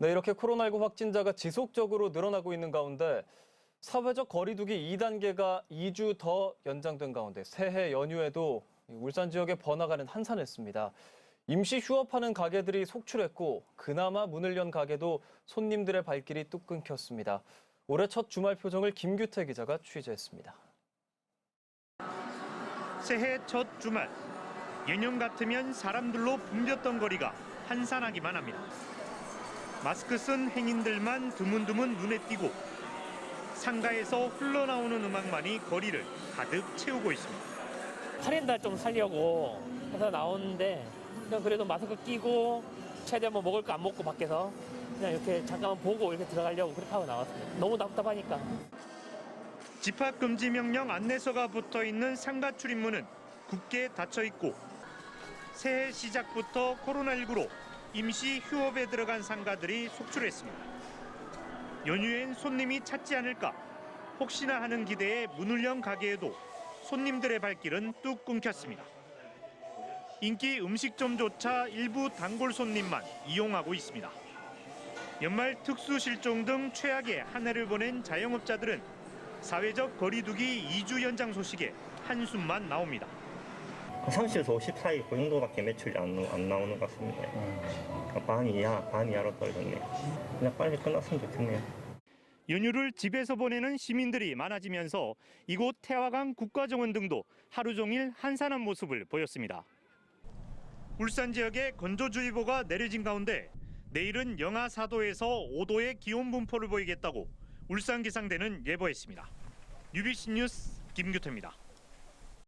네, 이렇게 코로나19 확진자가 지속적으로 늘어나고 있는 가운데 사회적 거리두기 2단계가 2주 더 연장된 가운데 새해 연휴에도 울산 지역에 번화가는 한산했습니다. 임시 휴업하는 가게들이 속출했고 그나마 문을 연 가게도 손님들의 발길이 뚝 끊겼습니다. 올해 첫 주말 표정을 김규태 기자가 취재했습니다. 새해 첫 주말 예년 같으면 사람들로 붐볐던 거리가 한산하기만 합니다. 마스크 쓴 행인들만 드문드문 눈에 띄고 상가에서 흘러나오는 음악만이 거리를 가득 채우고 있습니다. 카렌다 좀 살려고 해서 나오는데 그냥 그래도 마스크 끼고 최대한 뭐 먹을 거 안 먹고 밖에서 그냥 이렇게 잠깐만 보고 이렇게 들어가려고 그렇게 하고 나왔습니다. 너무 답답하니까. 집합 금지 명령 안내서가 붙어 있는 상가 출입문은 굳게 닫혀 있고 새해 시작부터 코로나19로 임시 휴업에 들어간 상가들이 속출했습니다. 연휴엔 손님이 찾지 않을까 혹시나 하는 기대에 문을 연 가게에도 손님들의 발길은 뚝 끊겼습니다. 인기 음식점조차 일부 단골 손님만 이용하고 있습니다. 연말 특수 실종 등 최악의 한 해를 보낸 자영업자들은 사회적 거리두기 2주 연장 소식에 한숨만 나옵니다. 30에서 50 사이 그 정도밖에 매출이 안, 안 나오는 것 같습니다. 반 이하, 반 이하로 떨어졌네요. 그냥 빨리 끝났으면 좋겠네요. 연휴를 집에서 보내는 시민들이 많아지면서 이곳 태화강 국가정원 등도 하루 종일 한산한 모습을 보였습니다. 울산 지역에 건조주의보가 내려진 가운데 내일은 영하 4도에서 5도의 기온 분포를 보이겠다고 울산 기상대는 예보했습니다. UBC 뉴스 김규태입니다.